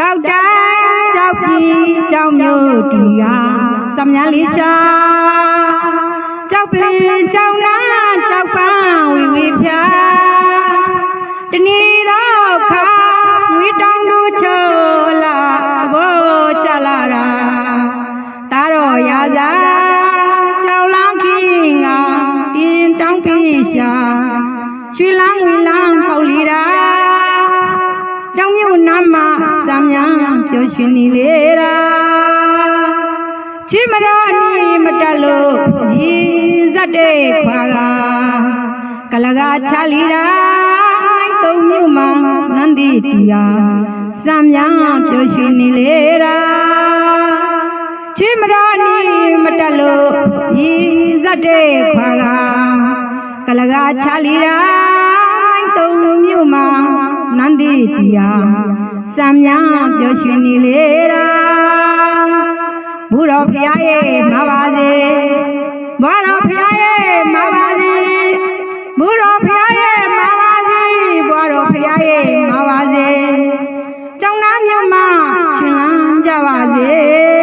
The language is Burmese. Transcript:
ကြောက်တိုင်းကြောက်ပြီးကြောက်မျိုးတီဟာသမညာလေးရှာကြောက်ပလင်ကြောက်နာကြောက်ပန်းဝီဝီဖြာတဏီတော့ခါဝီတောင်းတို့ချိုလာဘောကြလာတာတာတော့ရာသာကြောက်လန်းခင်ငါတင်းတောင်းပြီးရှာရွှေလန်းဝီလန်းပေါလီတာကြောင်မြို့နာမစမ်းများ ပြောရှင်နေလေရာချီမတော်အနီမတက်လို့ရည်စက်တဲ့ခွာကကလကချလီရာသုံးမြို့မှာနန္ဒီတရားစမ်းများပြောရှင်နေလေရာချီမတော်အနီမတက်လို့ရည်စက်တဲ့ခွာကကလကချလီရာသုံးမြို့မှာနန္ဒီတရား စံများပျော်ရွှင်နေလေတာဘုရောဖရာရဲ့မပါစေဘွားတော်ဖရာရဲ့မပါစေဘုရောဖရာရဲ့မပါစေဘွားတော်ဖရာရဲ့မပါစေတောင်းနှမြမချမ်းကြပါစေ